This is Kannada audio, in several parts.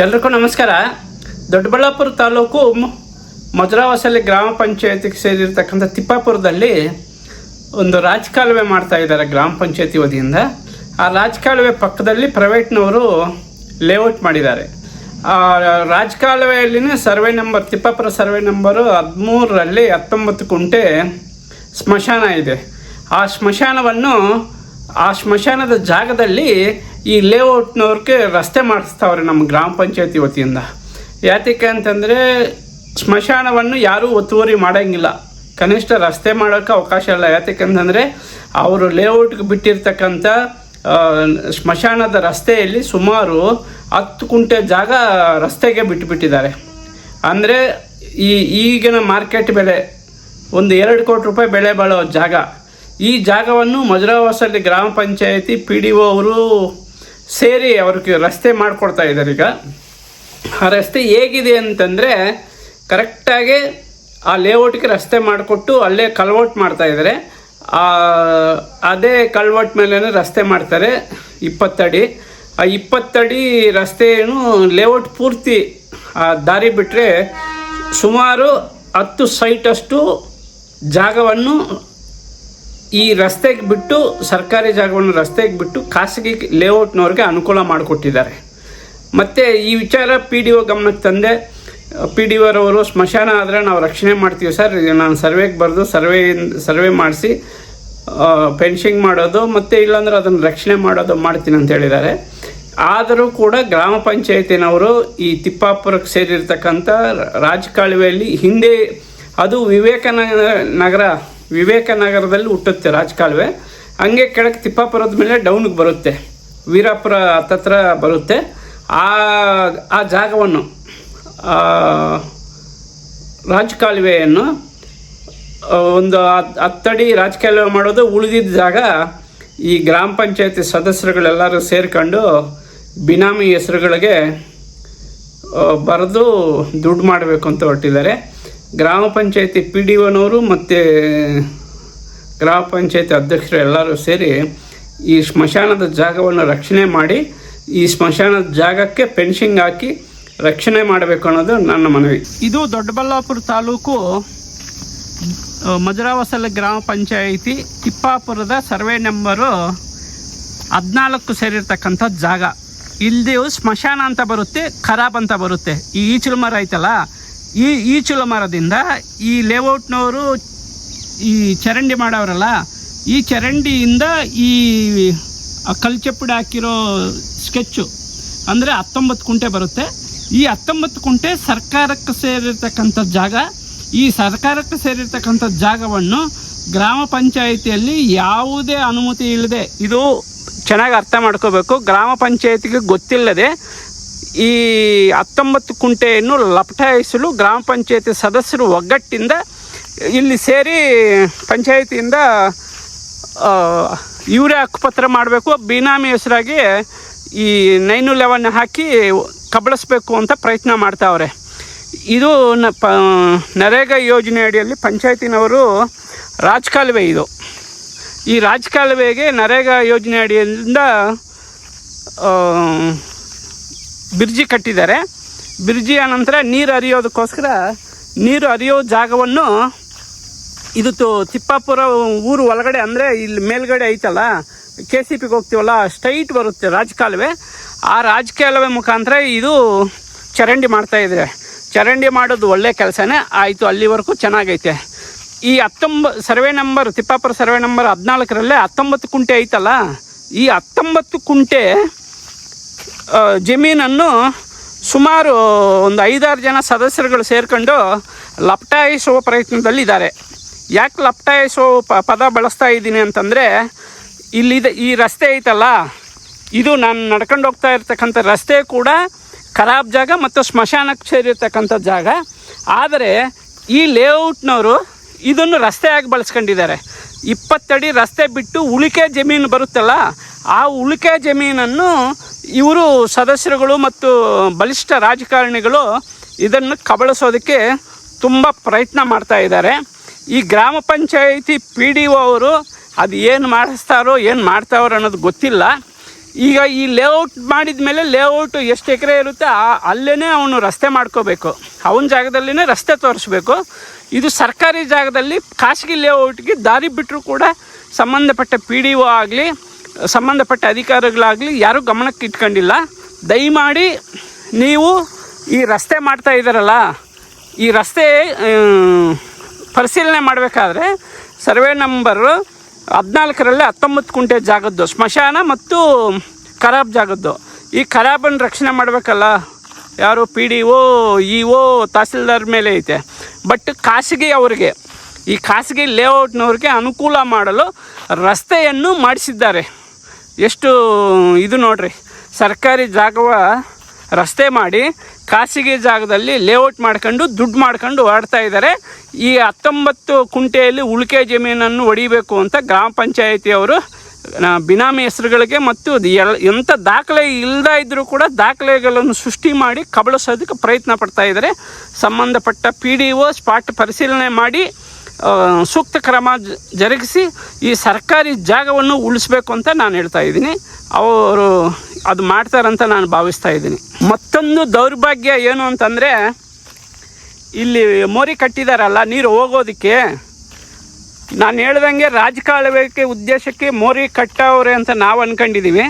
ಎಲ್ರಿಗೂ ನಮಸ್ಕಾರ. ದೊಡ್ಡಬಳ್ಳಾಪುರ ತಾಲೂಕು ಮಧುರಾವಾಸಲ್ಲಿ ಗ್ರಾಮ ಪಂಚಾಯತಿಗೆ ಸೇರಿರ್ತಕ್ಕಂಥ ತಿಪ್ಪಾಪುರದಲ್ಲಿ ಒಂದು ರಾಜಕಾಲುವೆ ಮಾಡ್ತಾ ಇದ್ದಾರೆ ಗ್ರಾಮ ಪಂಚಾಯತಿ ವತಿಯಿಂದ. ಆ ರಾಜಕಾಲುವೆ ಪಕ್ಕದಲ್ಲಿ ಪ್ರೈವೇಟ್ನವರು ಲೇಔಟ್ ಮಾಡಿದ್ದಾರೆ. ಆ ರಾಜಕಾಲುವೆಯಲ್ಲಿನೇ survey number, Tippapura survey number ಹದಿಮೂರರಲ್ಲಿ ಹತ್ತೊಂಬತ್ತು ಕುಂಟೆ ಸ್ಮಶಾನ ಇದೆ. ಆ ಸ್ಮಶಾನವನ್ನು, ಆ ಸ್ಮಶಾನದ ಜಾಗದಲ್ಲಿ ಈ ಲೇಔಟ್ನವ್ರಿಗೆ ರಸ್ತೆ ಮಾಡಿಸ್ತಾವ್ರೆ ನಮ್ಮ ಗ್ರಾಮ ಪಂಚಾಯತಿ ವತಿಯಿಂದ. ಯಾತಕ್ಕೆ ಅಂತಂದರೆ ಸ್ಮಶಾನವನ್ನು ಯಾರೂ ಒತ್ತುವರಿ ಮಾಡೋಂಗಿಲ್ಲ. ಕನಿಷ್ಠ ರಸ್ತೆ ಮಾಡೋಕ್ಕೆ ಅವಕಾಶ ಇಲ್ಲ. ಯಾತಕ್ಕಂತಂದರೆ ಅವರು ಲೇಔಟ್ಗೆ ಬಿಟ್ಟಿರ್ತಕ್ಕಂಥ ಸ್ಮಶಾನದ ರಸ್ತೆಯಲ್ಲಿ ಸುಮಾರು ಹತ್ತು ಕುಂಟೆ ಜಾಗ ರಸ್ತೆಗೆ ಬಿಟ್ಟುಬಿಟ್ಟಿದ್ದಾರೆ ಅಂದರೆ ಈ ಈಗಿನ ಮಾರ್ಕೆಟ್ ಬೆಲೆ ಒಂದು ಎರಡು ಕೋಟಿ ರೂಪಾಯಿ ಬೆಲೆ ಬಾಳೋ ಜಾಗ. ಈ ಜಾಗವನ್ನು ಮಜುರಾವಾಸಲ್ಲಿ ಗ್ರಾಮ ಪಂಚಾಯತಿ ಪಿ ಡಿ ಒ ಅವರು ಸೇರಿ ಅವ್ರಿಗೆ ರಸ್ತೆ ಮಾಡಿಕೊಡ್ತಾ ಇದ್ದಾರೆ ಈಗ. ಆ ರಸ್ತೆ ಹೇಗಿದೆ ಅಂತಂದರೆ ಕರೆಕ್ಟಾಗಿ ಆ ಲೇಔಟ್ಗೆ ರಸ್ತೆ ಮಾಡಿಕೊಟ್ಟು ಅಲ್ಲೇ ಕಲ್ವರ್ಟ್ ಮಾಡ್ತಾ ಇದ್ದಾರೆ. ಅದೇ ಕಲ್ವರ್ಟ್ ಮೇಲೇ ರಸ್ತೆ ಮಾಡ್ತಾರೆ ಇಪ್ಪತ್ತಡಿ. ಆ ಇಪ್ಪತ್ತಡಿ ರಸ್ತೆಯನ್ನು ಲೇಔಟ್ ಪೂರ್ತಿ ಆ ದಾರಿ ಬಿಟ್ಟರೆ ಸುಮಾರು ಹತ್ತು ಸೈಟಷ್ಟು ಜಾಗವನ್ನು ಈ ರಸ್ತೆಗೆ ಬಿಟ್ಟು ಸರ್ಕಾರಿ ಜಾಗವನ್ನು ರಸ್ತೆಗೆ ಬಿಟ್ಟು ಖಾಸಗಿ ಲೇಔಟ್ನವ್ರಿಗೆ ಅನುಕೂಲ ಮಾಡಿಕೊಟ್ಟಿದ್ದಾರೆ. ಮತ್ತು ಈ ವಿಚಾರ ಪಿ ಡಿ ಒ ಗಮನಕ್ಕೆ ತಂದೆ ಪಿ ಡಿ ಒರವರು ಸ್ಮಶಾನ ಆದರೆ ನಾವು ರಕ್ಷಣೆ ಮಾಡ್ತೀವಿ ಸರ್. ನಾನು ಸರ್ವೆಗೆ ಬರೆದು ಸರ್ವೆ ಸರ್ವೆ ಮಾಡಿಸಿ ಪೆನ್ಷಿಂಗ್ ಮಾಡೋದು ಮತ್ತು ಇಲ್ಲಾಂದ್ರೆ ಅದನ್ನು ರಕ್ಷಣೆ ಮಾಡೋದು ಮಾಡ್ತೀನಿ ಅಂತ ಹೇಳಿದ್ದಾರೆ. ಆದರೂ ಕೂಡ ಗ್ರಾಮ ಪಂಚಾಯತಿನವರು ಈ ತಿಪ್ಪಾಪುರಕ್ಕೆ ಸೇರಿರ್ತಕ್ಕಂಥ ರಾಜಕಾಲುವೆಯಲ್ಲಿ ಹಿಂದೆ ಅದು ವಿವೇಕಾನಗರ ನಗರ ವಿವೇಕನಗರದಲ್ಲಿ ಹುಟ್ಟುತ್ತೆ ರಾಜಕಾಲುವೆ. ಹಂಗೆ ಕೆಳಕ್ಕೆ ತಿಪ್ಪಾಪುರದ ಮೇಲೆ ಡೌನ್ಗೆ ಬರುತ್ತೆ. ವೀರಾಪುರ ಹತ್ತತ್ರ ಬರುತ್ತೆ. ಆ ಆ ಜಾಗವನ್ನು ರಾಜಕಾಲುವೆಯನ್ನು ಒಂದು ಹತ್- ಹತ್ತಡಿ ರಾಜಕಾಲುವೆ ಮಾಡೋದು ಉಳಿದಿದ್ದ ಜಾಗ ಈ ಗ್ರಾಮ ಪಂಚಾಯತಿ ಸದಸ್ಯರುಗಳೆಲ್ಲರೂ ಸೇರಿಕೊಂಡು ಬಿನಾಮಿ ಹೆಸರುಗಳಿಗೆ ಬರೆದು ದುಡ್ಡು ಮಾಡಬೇಕು ಅಂತ ಹೊರಟಿದ್ದಾರೆ. ಗ್ರಾಮ ಪಂಚಾಯತಿ ಪಿ ಡಿ ಒನವರು ಮತ್ತು ಗ್ರಾಮ ಪಂಚಾಯತಿ ಅಧ್ಯಕ್ಷರು ಎಲ್ಲರೂ ಸೇರಿ ಈ ಸ್ಮಶಾನದ ಜಾಗವನ್ನು ರಕ್ಷಣೆ ಮಾಡಿ, ಈ ಸ್ಮಶಾನದ ಜಾಗಕ್ಕೆ ಫೆನ್ಸಿಂಗ್ ಹಾಕಿ ರಕ್ಷಣೆ ಮಾಡಬೇಕು ಅನ್ನೋದು ನನ್ನ ಮನವಿ. ಇದು ದೊಡ್ಡಬಳ್ಳಾಪುರ ತಾಲೂಕು ಮಧುರಾವಸಲ ಗ್ರಾಮ ಪಂಚಾಯಿತಿ, ತಿಪ್ಪಾಪುರದ ಸರ್ವೆ ನಂಬರು ಹದಿನಾಲ್ಕು ಸೇರಿರ್ತಕ್ಕಂಥ ಜಾಗ. ಇಲ್ಲಿ ಸ್ಮಶಾನ ಅಂತ ಬರುತ್ತೆ, ಖರಾಬ್ ಅಂತ ಬರುತ್ತೆ. ಈ ಈಚಲು ಮರ ಐತಲ್ಲ ಈ ಈಚಲು ಮರದಿಂದ ಈ ಲೇಔಟ್ನವರು ಈ ಚರಂಡಿ ಮಾಡೋರಲ್ಲ, ಈ ಚರಂಡಿಯಿಂದ ಈ ಕಲ್ಚಪ್ಪುಡಿ ಹಾಕಿರೋ ಸ್ಕೆಚ್ಚು ಅಂದರೆ ಹತ್ತೊಂಬತ್ತು ಕುಂಟೆ ಬರುತ್ತೆ. ಈ ಹತ್ತೊಂಬತ್ತು ಕುಂಟೆ ಸರ್ಕಾರಕ್ಕೆ ಸೇರಿರ್ತಕ್ಕಂಥ ಜಾಗ, ಈ ಸರ್ಕಾರಕ್ಕೆ ಸೇರಿರ್ತಕ್ಕಂಥ ಜಾಗವನ್ನು ಗ್ರಾಮ ಪಂಚಾಯಿತಿಯಲ್ಲಿ ಯಾವುದೇ ಅನುಮತಿ ಇಲ್ಲದೆ, ಇದು ಚೆನ್ನಾಗಿ ಅರ್ಥ ಮಾಡ್ಕೋಬೇಕು, ಗ್ರಾಮ ಪಂಚಾಯತಿಗೆ ಗೊತ್ತಿಲ್ಲದೆ ಈ ಹತ್ತೊಂಬತ್ತು ಕುಂಟೆಯನ್ನು ಲಪಟಾಯಿಸಲು ಗ್ರಾಮ ಪಂಚಾಯತಿ ಸದಸ್ಯರು ಒಗ್ಗಟ್ಟಿಂದ ಇಲ್ಲಿ ಸೇರಿ ಪಂಚಾಯತಿಯಿಂದ ಇವರೇ ಹಕ್ಕುಪತ್ರ ಮಾಡಬೇಕು. ಬಿನಾಮಿ ಹೆಸರಾಗಿ ಈ ನೈನು ಲೆವೆನ್ ಹಾಕಿ ಕಬಳಿಸ್ಬೇಕು ಅಂತ ಪ್ರಯತ್ನ ಮಾಡ್ತಾವ್ರೆ. ಇದು ನ, ಪ, ನರೇಗಾ ಯೋಜನೆ ಅಡಿಯಲ್ಲಿ ಪಂಚಾಯತಿನವರು ರಾಜಕಾಲುವೆ ಇದು. ಈ ರಾಜಕಾಲುವೆಗೆ ನರೇಗಾ ಯೋಜನೆ ಅಡಿಯಿಂದ ಆ, ಬ್ರಿಡ್ಜಿ ಕಟ್ಟಿದ್ದಾರೆ. ಬಿರ್ಜಿಯ ನಂತರ ನೀರು ಹರಿಯೋದಕ್ಕೋಸ್ಕರ ನೀರು ಹರಿಯೋ ಜಾಗವನ್ನು ಇದು ತಿಪ್ಪಾಪುರ ಊರು ಒಳಗಡೆ ಅಂದರೆ ಇಲ್ಲಿ ಮೇಲ್ಗಡೆ ಐತಲ್ಲ ಕೆ ಸಿ ಪಿಗೆ ಹೋಗ್ತೀವಲ್ಲ ಸ್ಟ್ರೈಟ್ ಬರುತ್ತೆ ರಾಜಕಾಲುವೆ. ಆ ರಾಜಕಾಲುವೆ ಮುಖಾಂತರ ಇದು ಚರಂಡಿ ಮಾಡ್ತಾ ಇದ್ದಾರೆ ಚರಂಡಿ ಮಾಡೋದು ಒಳ್ಳೆ ಕೆಲಸನೇ ಆಯಿತು ಅಲ್ಲಿವರೆಗೂ ಚೆನ್ನಾಗೈತೆ. ಈ ಹತ್ತೊಂಬ survey number Tippapura survey number ಹದಿನಾಲ್ಕರಲ್ಲೇ ಹತ್ತೊಂಬತ್ತು ಕುಂಟೆ ಐತಲ್ಲ ಈ ಹತ್ತೊಂಬತ್ತು ಕುಂಟೆ ಸುಮಾರು ಒಂದು ಐದಾರು ಜನ ಸದಸ್ಯರುಗಳು ಸೇರಿಕೊಂಡು ಲಪ್ಟಾಯಿಸುವ ಪ್ರಯತ್ನದಲ್ಲಿದ್ದಾರೆ. ಯಾಕೆ ಲಪ್ಟಾಯಿಸುವ ಪ, ಪದ ಬಳಸ್ತಾ ಇದ್ದೀನಿ ಅಂತಂದರೆ, ಇಲ್ಲಿದೆ, ಈ ರಸ್ತೆ ಐತಲ್ಲ, ಇದು ನಾನು ನಡ್ಕೊಂಡು ಹೋಗ್ತಾ ಇರ್ತಕ್ಕಂಥ ರಸ್ತೆ ಕೂಡ ಖರಾಬ್ ಜಾಗ ಮತ್ತು ಸ್ಮಶಾನಕ್ಕೆ ಸೇರಿರ್ತಕ್ಕಂಥ ಜಾಗ. ಆದರೆ ಈ ಲೇಔಟ್ನವರು ಇದನ್ನು ರಸ್ತೆಯಾಗಿ ಬಳಸ್ಕೊಂಡಿದ್ದಾರೆ. ಇಪ್ಪತ್ತಡಿ ರಸ್ತೆ ಬಿಟ್ಟು ಉಳಿಕೆ ಜಮೀನು ಬರುತ್ತಲ್ಲ, ಆ ಉಳಿಕೆ ಜಮೀನನ್ನು ಇವರು ಸದಸ್ಯರುಗಳು ಮತ್ತು ಬಲಿಷ್ಠ ರಾಜಕಾರಣಿಗಳು ಇದನ್ನು ಕಬಳಿಸೋದಕ್ಕೆ ತುಂಬ ಪ್ರಯತ್ನ ಮಾಡ್ತಾ ಇದ್ದಾರೆ. ಈ ಗ್ರಾಮ ಪಂಚಾಯಿತಿ ಪಿ ಡಿ ಒ ಅವರು ಅದು ಏನು ಮಾಡಿಸ್ತಾರೋ, ಏನು ಮಾಡ್ತಾವ್ರೋ ಅನ್ನೋದು ಗೊತ್ತಿಲ್ಲ. ಈಗ ಈ ಲೇಔಟ್ ಮಾಡಿದ ಮೇಲೆ ಲೇಔಟ್ ಎಷ್ಟು ಎಕರೆ ಇರುತ್ತೆ, ಆ- ಅಲ್ಲೇ ಅವನು ರಸ್ತೆ ಮಾಡ್ಕೋಬೇಕು. ಅವನ ಜಾಗದಲ್ಲಿನೇ ರಸ್ತೆ ತೋರಿಸ್ಬೇಕು. ಇದು ಸರ್ಕಾರಿ ಜಾಗದಲ್ಲಿ ಖಾಸಗಿ ಲೇಔಟ್ಗೆ ದಾರಿ ಬಿಟ್ಟರು ಕೂಡ ಸಂಬಂಧಪಟ್ಟ ಪಿ ಡಿ ಒ ಆಗಲಿ ಸಂಬಂಧಪಟ್ಟ ಅಧಿಕಾರಿಗಳಾಗಲಿ ಯಾರೂ ಗಮನಕ್ಕೆ ಇಟ್ಕೊಂಡಿಲ್ಲ. ದಯಮಾಡಿ ನೀವು ಈ ರಸ್ತೆ ಮಾಡ್ತಾ ಇದ್ದಾರಲ್ಲ, ಈ ರಸ್ತೆ ಪರಿಶೀಲನೆ ಮಾಡಬೇಕಾದ್ರೆ ಸರ್ವೆ ನಂಬರು ಹದಿನಾಲ್ಕರಲ್ಲಿ ಹತ್ತೊಂಬತ್ತು ಕುಂಟೆ ಜಾಗದ್ದು, ಸ್ಮಶಾನ ಮತ್ತು ಖರಾಬ್ ಜಾಗದ್ದು. ಈ ಖರಾಬನ್ನು ರಕ್ಷಣೆ ಮಾಡಬೇಕಲ್ಲ, ಯಾರು P D O, E O, tahsildar ಮೇಲೆ ಐತೆ. ಬಟ್ ಖಾಸಗಿ ಅವರಿಗೆ, ಈ ಖಾಸಗಿ ಲೇಔಟ್ನವ್ರಿಗೆ ಅನುಕೂಲ ಮಾಡಲು ರಸ್ತೆಯನ್ನು ಮಾಡಿಸಿದ್ದಾರೆ. ಎಷ್ಟು ಇದು ನೋಡ್ರಿ, ಸರ್ಕಾರಿ ಜಾಗವ ರಸ್ತೆ ಮಾಡಿ ಖಾಸಗಿ ಜಾಗದಲ್ಲಿ ಲೇಔಟ್ ಮಾಡ್ಕೊಂಡು ದುಡ್ಡು ಮಾಡ್ಕೊಂಡು ಓಡ್ತಾ ಇದ್ದಾರೆ ಈ ಹತ್ತೊಂಬತ್ತು ಕುಂಟೆಯಲ್ಲಿ ಉಳಿಕೆ ಜಮೀನನ್ನು ಹೊಡಿಬೇಕು ಅಂತ ಗ್ರಾಮ ಪಂಚಾಯಿತಿಯವರು ಬಿನಾಮಿ ಹೆಸರುಗಳಿಗೆ ಮತ್ತು ಎಲ್ ಎಂಥ ದಾಖಲೆ ಇಲ್ಲದ ಇದ್ದರೂ ಕೂಡ ದಾಖಲೆಗಳನ್ನು ಸೃಷ್ಟಿ ಮಾಡಿ ಕಬಳಿಸೋದಕ್ಕೆ ಪ್ರಯತ್ನ ಪಡ್ತಾ ಇದ್ದಾರೆ ಸಂಬಂಧಪಟ್ಟ ಪಿ ಡಿ ಒ ಸ್ಪಾಟ್ ಪರಿಶೀಲನೆ ಮಾಡಿ ಸೂಕ್ತ ಕ್ರಮ ಜರುಗಿಸಿ ಈ ಸರ್ಕಾರಿ ಜಾಗವನ್ನು ಉಳಿಸ್ಬೇಕು ಅಂತ ನಾನು ಹೇಳ್ತಾ ಇದ್ದೀನಿ. ಅವರು ಅದು ಮಾಡ್ತಾರಂತ ನಾನು ಭಾವಿಸ್ತಾ ಇದ್ದೀನಿ. ಮತ್ತೊಂದು ದೌರ್ಭಾಗ್ಯ ಏನು ಅಂತಂದರೆ, ಇಲ್ಲಿ ಮೋರಿ ಕಟ್ಟಿದಾರಲ್ಲ, ನೀರು ಹೋಗೋದಕ್ಕೆ. ನಾನು ಹೇಳ್ದಂಗೆ ರಾಜಕಾಲುವೆಗೆ ಉದ್ದೇಶಕ್ಕೆ ಮೋರಿ ಕಟ್ಟವ್ರೆ ಅಂತ ನಾವು ಅಂದ್ಕೊಂಡಿದ್ದೀವಿ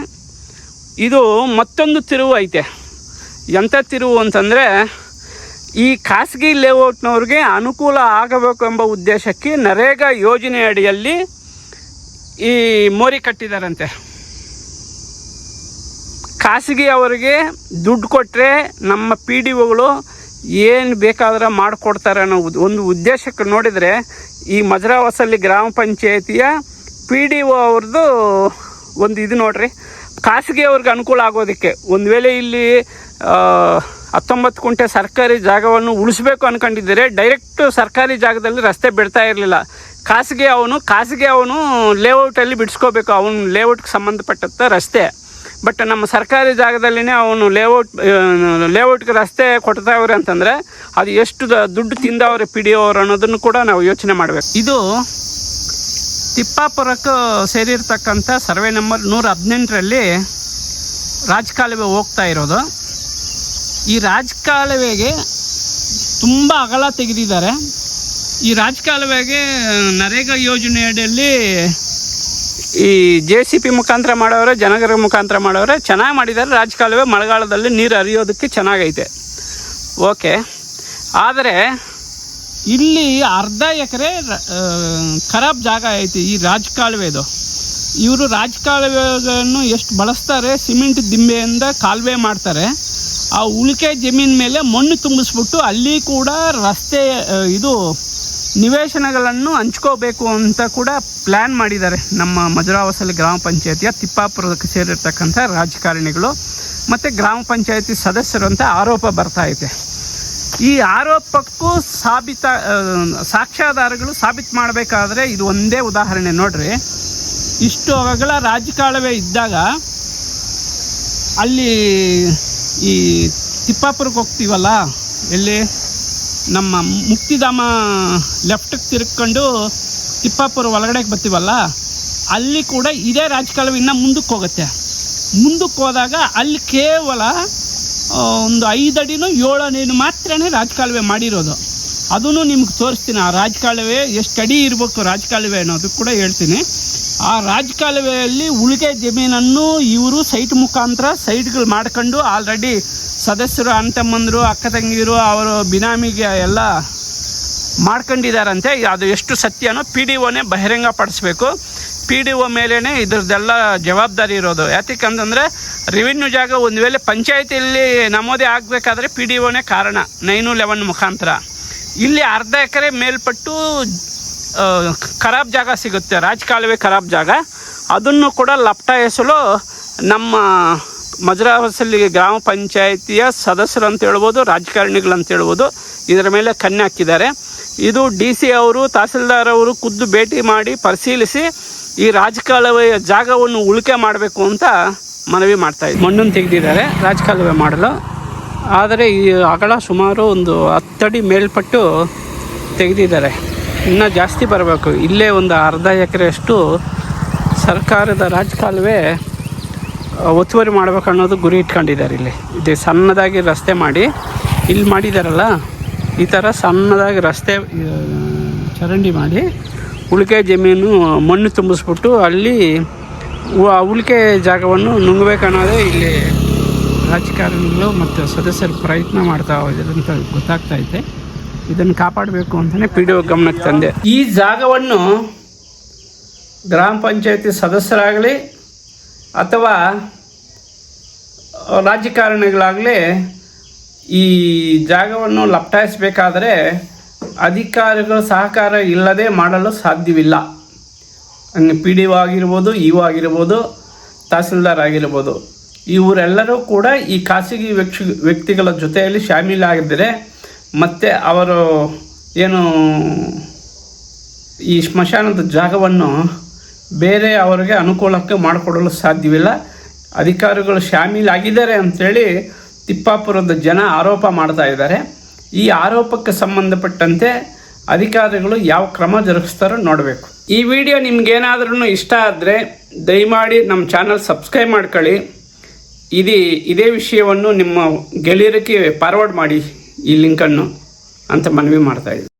ಇದು ಮತ್ತೊಂದು ತಿರುವು ಐತೆ. ಎಂಥ ತಿರುವು ಅಂತಂದರೆ ಈ ಖಾಸಗಿ ಲೇಔಟ್ನವ್ರಿಗೆ ಅನುಕೂಲ ಆಗಬೇಕು ಎಂಬ ಉದ್ದೇಶಕ್ಕೆ ನರೇಗಾ ಯೋಜನೆ ಅಡಿಯಲ್ಲಿ ಈ ಮೋರಿ ಕಟ್ಟಿದಾರಂತೆ. ಖಾಸಗಿ ಅವರಿಗೆ ದುಡ್ಡು ಕೊಟ್ಟರೆ ನಮ್ಮ ಪಿ ಡಿ ಒಗಳು ಏನು ಬೇಕಾದ್ರೆ ಮಾಡಿಕೊಡ್ತಾರೆ ಅನ್ನೋ ಒಂದು ಉದ್ದೇಶಕ್ಕೆ ನೋಡಿದರೆ ಈ ಮಜರಾವಸಲ್ಲಿ ಗ್ರಾಮ ಪಂಚಾಯತಿಯ ಪಿ ಡಿ ಒ ಅವ್ರದ್ದು ಒಂದು ಇದು ನೋಡ್ರಿ. ಖಾಸಗಿ ಅವ್ರಿಗೆ ಅನುಕೂಲ ಆಗೋದಕ್ಕೆ. ಒಂದು ವೇಳೆ ಇಲ್ಲಿ ಹತ್ತೊಂಬತ್ತು ಕುಂಟೆ ಸರ್ಕಾರಿ ಜಾಗವನ್ನು ಉಳಿಸ್ಬೇಕು ಅಂದ್ಕೊಂಡಿದ್ದರೆ ಡೈರೆಕ್ಟ್ ಸರ್ಕಾರಿ ಜಾಗದಲ್ಲಿ ರಸ್ತೆ ಬಿಡ್ತಾ ಇರಲಿಲ್ಲ. ಖಾಸಗಿ ಅವನು ಖಾಸಗಿ ಅವನು ಲೇಔಟಲ್ಲಿ ಬಿಡಿಸ್ಕೋಬೇಕು. ಅವನು ಲೇಔಟ್ಗೆ ಸಂಬಂಧಪಟ್ಟಂಥ ರಸ್ತೆ. ಬಟ್ ನಮ್ಮ ಸರ್ಕಾರಿ ಜಾಗದಲ್ಲಿನೇ ಅವನು ಲೇಔಟ್ ಲೇಔಟ್ಗೆ ರಸ್ತೆ ಕೊಡ್ತಾವ್ರೆ ಅಂತಂದರೆ ಅದು ಎಷ್ಟು ದುಡ್ಡು ತಿಂದವ್ರೆ ಪಿ ಡಿ ಅನ್ನೋದನ್ನು ಕೂಡ ನಾವು ಯೋಚನೆ ಮಾಡಬೇಕು. ಇದು ತಿಪ್ಪಾಪುರಕ್ಕೆ ಸೇರಿರ್ತಕ್ಕಂಥ ಸರ್ವೆ ನಂಬರ್ ನೂರ ಹದಿನೆಂಟರಲ್ಲಿ ರಾಜಕಾಲುವೆ ಹೋಗ್ತಾ ಇರೋದು. ಈ ರಾಜಕಾಲುವೆಗೆ ತುಂಬ ಅಗಲ ತೆಗೆದಿದ್ದಾರೆ. ಈ ರಾಜಕಾಲುವೆಗೆ ನರೇಗಾ ಯೋಜನೆಯಡಿಯಲ್ಲಿ ಈ ಜೆ ಸಿ ಪಿ ಮುಖಾಂತರ ಮಾಡೋರೆ ಜನಗರ ಮುಖಾಂತರ ಮಾಡೋರೆ ಚೆನ್ನಾಗಿ ಮಾಡಿದ್ದಾರೆ. ರಾಜಕಾಲುವೆ ಮಳೆಗಾಲದಲ್ಲಿ ನೀರು ಹರಿಯೋದಕ್ಕೆ ಚೆನ್ನಾಗೈತೆ. ಓಕೆ. ಆದರೆ ಇಲ್ಲಿ ಅರ್ಧ ಎಕರೆ ಖರಾಬ್ ಜಾಗ ಐತಿ ಈ ರಾಜಕಾಲುವೆದು. ಇವರು ರಾಜಕಾಲುವೆಗಳನ್ನು ಎಷ್ಟು ಬಳಸ್ತಾರೆ? ಸಿಮೆಂಟ್ ದಿಂಬೆಯಿಂದ ಕಾಲುವೆ ಮಾಡ್ತಾರೆ. ಆ ಉಳಿಕೆ ಜಮೀನ್ ಮೇಲೆ ಮಣ್ಣು ತುಂಬಿಸ್ಬಿಟ್ಟು ಅಲ್ಲಿ ಕೂಡ ರಸ್ತೆ ಇದು ನಿವೇಶನಗಳನ್ನು ಹಂಚ್ಕೋಬೇಕು ಅಂತ ಕೂಡ ಪ್ಲ್ಯಾನ್ ಮಾಡಿದ್ದಾರೆ ನಮ್ಮ ಮಜುರಾವಸಲಿ ಗ್ರಾಮ ಪಂಚಾಯತಿಯ ತಿಪ್ಪಾಪುರಕ್ಕೆ ಸೇರಿರ್ತಕ್ಕಂಥ ರಾಜಕಾರಣಿಗಳು ಮತ್ತು ಗ್ರಾಮ ಪಂಚಾಯತಿ ಸದಸ್ಯರು ಅಂತ ಆರೋಪ ಬರ್ತಾ ಇದೆ. ಈ ಆರೋಪಕ್ಕೂ ಸಾಬೀತ ಸಾಕ್ಷ್ಯಾಧಾರಗಳು ಸಾಬೀತು ಮಾಡಬೇಕಾದ್ರೆ ಇದು ಒಂದೇ ಉದಾಹರಣೆ ನೋಡ್ರಿ. ಇಷ್ಟು ಅವಗಳ ರಾಜಕಾಲವೇ ಇದ್ದಾಗ ಅಲ್ಲಿ ಈ ತಿಪ್ಪಾಪುರಕ್ಕೆ ಹೋಗ್ತೀವಲ್ಲ, ಎಲ್ಲಿ ನಮ್ಮ ಮುಕ್ತಿಧಾಮ ಲೆಫ್ಟಿಗೆ ತಿರ್ಕೊಂಡು ತಿಪ್ಪಾಪುರ ಒಳಗಡೆಗೆ ಬರ್ತೀವಲ್ಲ, ಅಲ್ಲಿ ಕೂಡ ಇದೇ ರಾಜಕಾಲುವೆ ಇನ್ನೂ ಮುಂದಕ್ಕೆ ಹೋಗುತ್ತೆ. ಮುಂದಕ್ಕೆ ಹೋದಾಗ ಅಲ್ಲಿ ಕೇವಲ ಒಂದು ಐದು ಅಡಿನೂ ಏಳು ಅಡಿನೂ ಮಾತ್ರನೇ ರಾಜಕಾಲುವೆ ಮಾಡಿರೋದು. ಅದನ್ನು ನಿಮ್ಗೆ ತೋರಿಸ್ತೀನಿ, ಆ ರಾಜಕಾಲುವೆ ಎಷ್ಟು ಅಡಿ ಇರಬೇಕು ರಾಜಕಾಲುವೆ ಅನ್ನೋದು ಕೂಡ ಹೇಳ್ತೀನಿ. ಆ ರಾಜಕಾಲುವೆಯಲ್ಲಿ ಉಳಿಕೆ ಜಮೀನನ್ನು ಇವರು ಸೈಟ್ ಮುಖಾಂತರ ಸೈಟ್ಗಳು ಮಾಡ್ಕೊಂಡು ಆಲ್ರೆಡಿ ಸದಸ್ಯರು ಅಣ್ತಮ್ಮಂದರು ಅಕ್ಕ ತಂಗಿಯರು, ಅವರು ಬಿನಾಮಿಗೆ ಎಲ್ಲ ಮಾಡ್ಕೊಂಡಿದ್ದಾರಂತೆ. ಅದು ಎಷ್ಟು ಸತ್ಯನೋ ಪಿ ಡಿ ಒನೇ ಬಹಿರಂಗ ಪಡಿಸ್ಬೇಕು ಪಿ ಡಿ ಒ ಮೇಲೇ ಇದ್ರದ್ದೆಲ್ಲ ಜವಾಬ್ದಾರಿ ಇರೋದು. ಯಾತಕ್ಕಂತಂದರೆ ರೆವಿನ್ಯೂ ಜಾಗ ಒಂದು ವೇಳೆ ಪಂಚಾಯತಿಯಲ್ಲಿ ನಮೂದೆ ಆಗಬೇಕಾದ್ರೆ ಪಿ ಡಿ ಒನೇ ಕಾರಣ, ನೈನು ಲೆವೆನ್ ಮುಖಾಂತರ. ಇಲ್ಲಿ ಅರ್ಧ ಎಕರೆ ಮೇಲ್ಪಟ್ಟು ಖರಾಬ್ ಜಾಗ ಸಿಗುತ್ತೆ. ರಾಜಕಾಲುವೆ ಖರಾಬ್ ಜಾಗ. ಅದನ್ನು ಕೂಡ ಲಪ್ಟಾಯಿಸಲು ನಮ್ಮ ಮಜರಾವಸಲ್ಲಿ ಗ್ರಾಮ ಪಂಚಾಯಿತಿಯ ಸದಸ್ಯರು ಅಂತ ಹೇಳ್ಬೋದು ಅಂತ ಹೇಳ್ಬೋದು, ಇದರ ಮೇಲೆ ಕಣ್ಣು ಹಾಕಿದ್ದಾರೆ. ಇದು ಡಿ ಸಿ ಅವರು, ತಹಸೀಲ್ದಾರ್ ಅವರು ಖುದ್ದು ಭೇಟಿ ಮಾಡಿ ಪರಿಶೀಲಿಸಿ ಈ ರಾಜಕಾಲುವೆಯ ಜಾಗವನ್ನು ಉಳಿಕೆ ಮಾಡಬೇಕು ಅಂತ ಮನವಿ ಮಾಡ್ತಾ ಇದ್ದೀವಿ ಮಣ್ಣನ್ನು ತೆಗೆದಿದ್ದಾರೆ, ರಾಜಕಾಲುವೆ ಮಾಡಲು. ಆದರೆ ಈ ಅಗಲ ಸುಮಾರು ಒಂದು ಹತ್ತಡಿ ಮೇಲ್ಪಟ್ಟು ತೆಗೆದಿದ್ದಾರೆ. ಇನ್ನೂ ಜಾಸ್ತಿ ಬರಬೇಕು. ಇಲ್ಲೇ ಒಂದು ಅರ್ಧ ಎಕರೆಯಷ್ಟು ಸರ್ಕಾರದ ರಾಜಕಾಲುವೆ ಒತ್ತುವರಿ ಮಾಡಬೇಕು ಅನ್ನೋದು ಗುರಿ ಇಟ್ಕೊಂಡಿದ್ದಾರೆ ಇಲ್ಲಿ. ಇದು ಸಣ್ಣದಾಗಿ ರಸ್ತೆ ಮಾಡಿ, ಇಲ್ಲಿ ಮಾಡಿದಾರಲ್ಲ, ಈ ಥರ ಸಣ್ಣದಾಗಿ ರಸ್ತೆ ಚರಂಡಿ ಮಾಡಿ ಉಳಿಕೆ ಜಮೀನು ಮಣ್ಣು ತುಂಬಿಸ್ಬಿಟ್ಟು ಅಲ್ಲಿ ಉಳಿಕೆ ಜಾಗವನ್ನು ನುಂಗಬೇಕನ್ನೋದೇ ಇಲ್ಲಿ ರಾಜಕಾರಣಿಗಳು ಮತ್ತು ಸದಸ್ಯರು ಪ್ರಯತ್ನ ಮಾಡ್ತಾ ಇದ್ದಾರೆ ಅಂತ ಗೊತ್ತಾಗ್ತಾ ಇದೆ. ಇದನ್ನು ಕಾಪಾಡಬೇಕು ಅಂತಲೇ ಪಿ ಡಿ ಒ ಗಮನಕ್ಕೆ ತಂದೆ. ಈ ಜಾಗವನ್ನು ಗ್ರಾಮ ಪಂಚಾಯತಿ ಸದಸ್ಯರಾಗಲಿ ಅಥವಾ ರಾಜಕಾರಣಿಗಳಾಗಲಿ ಈ ಜಾಗವನ್ನು ಲಪ್ಟಾಯಿಸಬೇಕಾದರೆ ಅಧಿಕಾರಿಗಳ ಸಹಕಾರ ಇಲ್ಲದೆ ಮಾಡಲು ಸಾಧ್ಯವಿಲ್ಲ. ಹಂಗೆ ಪಿ ಡಿ ಒ ಆಗಿರ್ಬೋದು, ಇ ಒ ಆಗಿರ್ಬೋದು, ತಹಸೀಲ್ದಾರ್ ಆಗಿರ್ಬೋದು. ಇವರೆಲ್ಲರೂ ಕೂಡ ಈ ಖಾಸಗಿ ವ್ಯಕ್ತಿ ವ್ಯಕ್ತಿಗಳ ಜೊತೆಯಲ್ಲಿ ಶಾಮೀಲಾಗಿದ್ದರೆ ಮತ್ತು ಅವರು ಏನು ಈ ಸ್ಮಶಾನದ ಜಾಗವನ್ನು ಬೇರೆ ಅವರಿಗೆ ಅನುಕೂಲಕ್ಕೆ ಮಾಡಿಕೊಡಲು ಸಾಧ್ಯವಿಲ್ಲ. ಅಧಿಕಾರಿಗಳು ಶಾಮೀಲಾಗಿದ್ದಾರೆ ಅಂಥೇಳಿ ತಿಪ್ಪಾಪುರದ ಜನ ಆರೋಪ ಮಾಡ್ತಾ ಇದ್ದಾರೆ. ಈ ಆರೋಪಕ್ಕೆ ಸಂಬಂಧಪಟ್ಟಂತೆ ಅಧಿಕಾರಿಗಳು ಯಾವ ಕ್ರಮ ಜರುಗಿಸ್ತಾರೋ ನೋಡಬೇಕು. ಈ ವಿಡಿಯೋ ನಿಮ್ಗೇನಾದ್ರೂ ಇಷ್ಟ ಆದರೆ ದಯಮಾಡಿ ನಮ್ಮ ಚಾನಲ್ ಸಬ್ಸ್ಕ್ರೈಬ್ ಮಾಡ್ಕೊಳ್ಳಿ. ಇದು, ಇದೇ ವಿಷಯವನ್ನು ನಿಮ್ಮ ಗೆಳೆಯರಿಗೆ ಫಾರ್ವರ್ಡ್ ಮಾಡಿ. ಈ ಲಿಂಕನ್ನು ಅಂತ ಮನವಿ ಮಾಡ್ತಾ ಇದ್ದೀನಿ